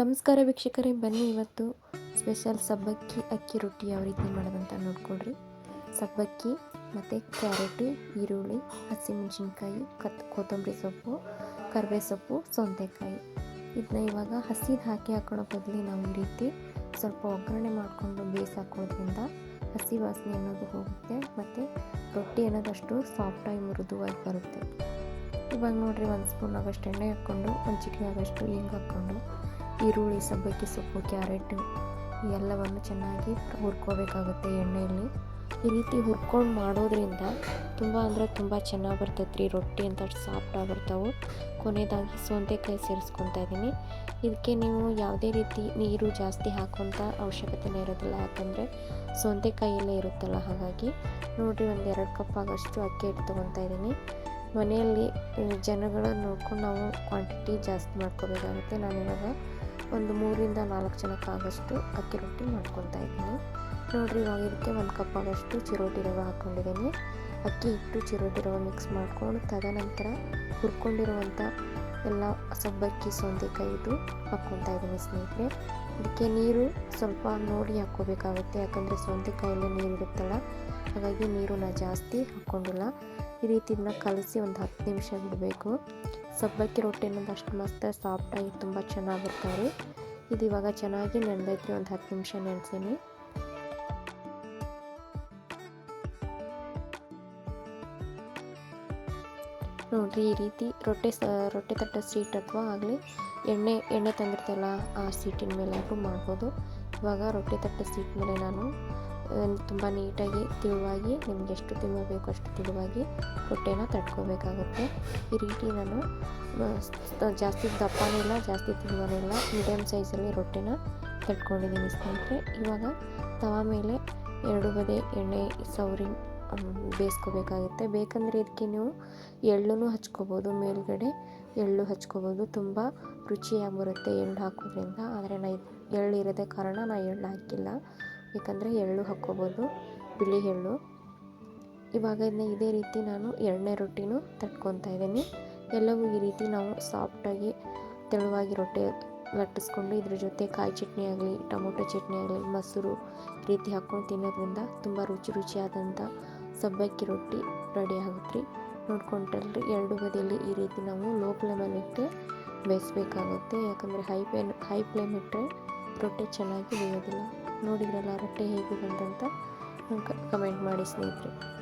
ನಮಸ್ಕಾರ ವೀಕ್ಷಕರೇ, ಬನ್ನಿ ಇವತ್ತು ಸ್ಪೆಷಲ್ ಸಬ್ಬಕ್ಕಿ, ಅಕ್ಕಿ ರೊಟ್ಟಿ ಯಾವ ರೀತಿ ಮಾಡೋದಂತ ನೋಡ್ಕೊಳ್ರಿ. ಸಬ್ಬಕ್ಕಿ ಮತ್ತು ಕ್ಯಾರೆಟು, ಈರುಳ್ಳಿ, ಹಸಿಮೆಣಸಿನ್ಕಾಯಿ, ಕತ್, ಕೊತ್ತಂಬರಿ ಸೊಪ್ಪು ಕರಿಬೇ ಸೊಪ್ಪು, ಸೌತೆಕಾಯಿ. ಇದನ್ನ ಇವಾಗ ಹಸಿದು ಹಾಕಿ ಹಾಕೊಳ್ಳೋ ಬದಲು ನಾವು ಈ ರೀತಿ ಸ್ವಲ್ಪ ಒಗ್ಗರಣೆ ಮಾಡಿಕೊಂಡು ಬೇಯಿಸಿ ಹಾಕೋದ್ರಿಂದ ಹಸಿ ವಾಸನೆ ಅನ್ನೋದು ಹೋಗುತ್ತೆ ಮತ್ತು ರೊಟ್ಟಿ ಅನ್ನೋದಷ್ಟು ಸಾಫ್ಟಾಗಿ ಮೃದುವಾಗಿ ಬರುತ್ತೆ. ಇವಾಗ ನೋಡಿರಿ ಒಂದು ಸ್ಪೂನ್ ಆಗೋಷ್ಟು ಎಣ್ಣೆ ಹಾಕ್ಕೊಂಡು, ಒಂದು ಚಿಟಿಕೆ ಆಗೋಷ್ಟು ಹಿಂಗೆ ಹಾಕ್ಕೊಂಡು ಈರುಳ್ಳಿ, ಸಬ್ಬಕ್ಕಿ, ಸೊಪ್ಪು, ಕ್ಯಾರೆಟು ಎಲ್ಲವನ್ನು ಚೆನ್ನಾಗಿ ಹುರ್ಕೋಬೇಕಾಗುತ್ತೆ ಎಣ್ಣೆಯಲ್ಲಿ. ಈ ರೀತಿ ಹುರ್ಕೊಂಡು ಮಾಡೋದ್ರಿಂದ ತುಂಬ ಅಂದರೆ ತುಂಬ ಚೆನ್ನಾಗಿ ಬರ್ತೈತೆ ರೀ ರೊಟ್ಟಿ ಅಂತ ಸಾಫ್ಟಾಗಿ ಬರ್ತಾವೆ. ಕೊನೆಯದಾಗಿ ಸೌತೆಕಾಯಿ ಸೇರಿಸ್ಕೊತಾ ಇದ್ದೀನಿ ಇದಕ್ಕೆ ನೀವು ಯಾವುದೇ ರೀತಿ ನೀರು ಜಾಸ್ತಿ ಹಾಕುವಂಥ ಅವಶ್ಯಕತೆನೇ ಇರೋದಿಲ್ಲ, ಯಾಕಂದರೆ ಸೌತೆಕಾಯಿಯಲ್ಲೇ ಇರುತ್ತಲ್ಲ, ಹಾಗಾಗಿ. ನೋಡಿರಿ, ಒಂದು ಎರಡು ಕಪ್ ಆಗೋಷ್ಟು ಅಕ್ಕಿ ಹಿಟ್ಟು ತೊಗೊತಾ ಇದ್ದೀನಿ ಮನೆಯಲ್ಲಿ ಜನಗಳನ್ನು ನೋಡ್ಕೊಂಡು ನಾವು ಕ್ವಾಂಟಿಟಿ ಜಾಸ್ತಿ ಮಾಡ್ಕೋಬೇಕಾಗುತ್ತೆ. ನಾನಿವಾಗ ಒಂದು ಮೂರಿಂದ ನಾಲ್ಕು ಜನಕ್ಕಾಗಷ್ಟು ಅಕ್ಕಿ ರೊಟ್ಟಿ ಮಾಡ್ಕೊತಾ ಇದ್ದೀನಿ. ನೋಡಿರಿ, ಇವಾಗ ಇದಕ್ಕೆ ಒಂದು ಕಪ್ ಆಗೋಷ್ಟು ಚಿರೋಟಿ ರವೆ ಹಾಕ್ಕೊಂಡಿದ್ದೀನಿ ಅಕ್ಕಿ ಹಿಟ್ಟು ಚಿರೋಟಿ ರವೆ ಮಿಕ್ಸ್ ಮಾಡ್ಕೊಂಡು ತದನಂತರ ಹುರ್ಕೊಂಡಿರುವಂಥ ಎಲ್ಲ ಸಬ್ಬಕ್ಕಿ, ಸೌಂದೆಕಾಯಿದು ಹಾಕ್ಕೊತಾ ಇದ್ದೀನಿ ಸ್ನೇಹಿತರೆ. ಇದಕ್ಕೆ ನೀರು ಸ್ವಲ್ಪ ನೋಡಿ ಹಾಕ್ಕೋಬೇಕಾಗುತ್ತೆ. ಯಾಕಂದರೆ ಸೌಂದೆಕಾಯಲ್ಲಿ ನೀರು ಇರುತ್ತಲ್ಲ, ಹಾಗಾಗಿ ನೀರು ನಾ ಜಾಸ್ತಿ ಹಾಕ್ಕೊಂಡಿಲ್ಲ. ಈ ರೀತಿ ಇದನ್ನ ಕಲಸಿ ಒಂದು ಹತ್ತು ನಿಮಿಷ ಬಿಡಬೇಕು. ಸಬ್ಬಕ್ಕಿ ರೊಟ್ಟಿ ಅನ್ನೋದು ಅಷ್ಟು ಮಸ್ತ್ ಸಾಫ್ಟಾಗಿ ತುಂಬ ಚೆನ್ನಾಗಿ ಬರ್ತಾರೆ. ಇದು ಇವಾಗ ಚೆನ್ನಾಗಿ ನೆನೆದೈತ್ರಿ, ಒಂದು ಹತ್ತು ನಿಮಿಷ ನೆನೆಸೀನಿ. ನೋಡಿರಿ, ಈ ರೀತಿ ರೊಟ್ಟೆ ಸ, ರೊಟ್ಟೆ ತಟ್ಟ ಸೀಟ್ ಅಥವಾ ಆಗಲಿ, ಎಣ್ಣೆ ಎಣ್ಣೆ ತಂದಿರ್ತಲ್ಲ ಆ ಸೀಟಿನ ಮೇಲೆ ಆದರೂ ಮಾಡ್ಬೋದು. ಇವಾಗ ರೊಟ್ಟೆ ತಟ್ಟ ಸೀಟ್ ಮೇಲೆ ನಾನು ತುಂಬ ನೀಟಾಗಿ, ತಿಳುವಾಗಿ, ನಿಮ್ಗೆ ಎಷ್ಟು ತಿನ್ನಬೇಕು ಅಷ್ಟು ತಿಳುವಾಗಿ ರೊಟ್ಟೆನ ತಟ್ಕೋಬೇಕಾಗುತ್ತೆ. ಈ ರೀತಿ ನಾನು ಜಾಸ್ತಿ ದಪ್ಪನೂ ಇಲ್ಲ, ಜಾಸ್ತಿ ತಿಳುವನೂ ಇಲ್ಲ ಮೀಡಿಯಮ್ ಸೈಜಲ್ಲಿ ರೊಟ್ಟೆನ ತಟ್ಕೊಂಡಿದ್ದೀನಿ ಸ್ನೇಹಿತರೆ. ಇವಾಗ ತವ ಮೇಲೆ ಎರಡು ಬದೆ ಎಣ್ಣೆ ಸೌರಿ ಬೇಯಿಸ್ಕೋಬೇಕಾಗುತ್ತೆ. ಬೇಕಂದರೆ ಇದಕ್ಕೆ ನೀವು ಎಳ್ಳೂ ಹಚ್ಕೋಬೋದು, ಮೇಲುಗಡೆ ಎಳ್ಳು ಹಚ್ಕೋಬೋದು. ತುಂಬ ರುಚಿಯಾಗಿ ಬರುತ್ತೆ ಎಳ್ಳು ಹಾಕೋದ್ರಿಂದ. ಆದರೆ ನಾ ಎಳ್ಳು ಇರೋದೇ ಕಾರಣ ನಾ ಎಳ್ಳು ಹಾಕಿಲ್ಲ. ಬೇಕಂದರೆ ಎಳ್ಳು ಹಾಕ್ಕೋಬೋದು, ಬಿಳಿ ಎಳ್ಳು. ಇವಾಗ ಇದನ್ನ ಇದೇ ರೀತಿ ನಾನು ಎಣ್ಣೆ ರೊಟ್ಟಿನೂ ತಟ್ಕೊತಾ ಇದ್ದೀನಿ. ಎಲ್ಲವೂ ಈ ರೀತಿ ನಾವು ಸಾಫ್ಟಾಗಿ ತೆಳುವಾಗಿ ರೊಟ್ಟಿ ಲಟ್ಟಿಸ್ಕೊಂಡು ಇದ್ರ ಜೊತೆ ಕಾಯಿ ಚಟ್ನಿ ಆಗಲಿ, ಟೊಮೊಟೊ ಚಟ್ನಿ ಆಗಲಿ, ಮೊಸರು ರೀತಿ ಹಾಕ್ಕೊಂಡು ತಿನ್ನೋದ್ರಿಂದ ತುಂಬ ರುಚಿ ರುಚಿಯಾದಂಥ ಸಬ್ಬಕ್ಕಿ ರೊಟ್ಟಿ ರೆಡಿ ಆಗುತ್ತೆ ರೀ ನೋಡ್ಕೊಂಡ್ರಿ ಎರಡು ಬದಿಯಲ್ಲಿ ಈ ರೀತಿ ನಾವು ಲೋ ಫ್ಲೇಮಲ್ಲಿ ಇಟ್ಟು ಬೇಯಿಸ್ಬೇಕಾಗುತ್ತೆ. ಯಾಕಂದರೆ ಹೈ ಫ್ಲೇಮ್ ಹೈ ಫ್ಲೇಮ್ ಇಟ್ಟರೆ ರೊಟ್ಟಿ ಚೆನ್ನಾಗಿ ಬೇಯೋದಿಲ್ಲ. ನೋಡಿದ್ರಲ್ಲ, ರೊಟ್ಟಿ ಹೇಗೆ ಬಂದಂತ? ಕಮೆಂಟ್ ಮಾಡಿ ಸ್ನೇಹಿತರೆ.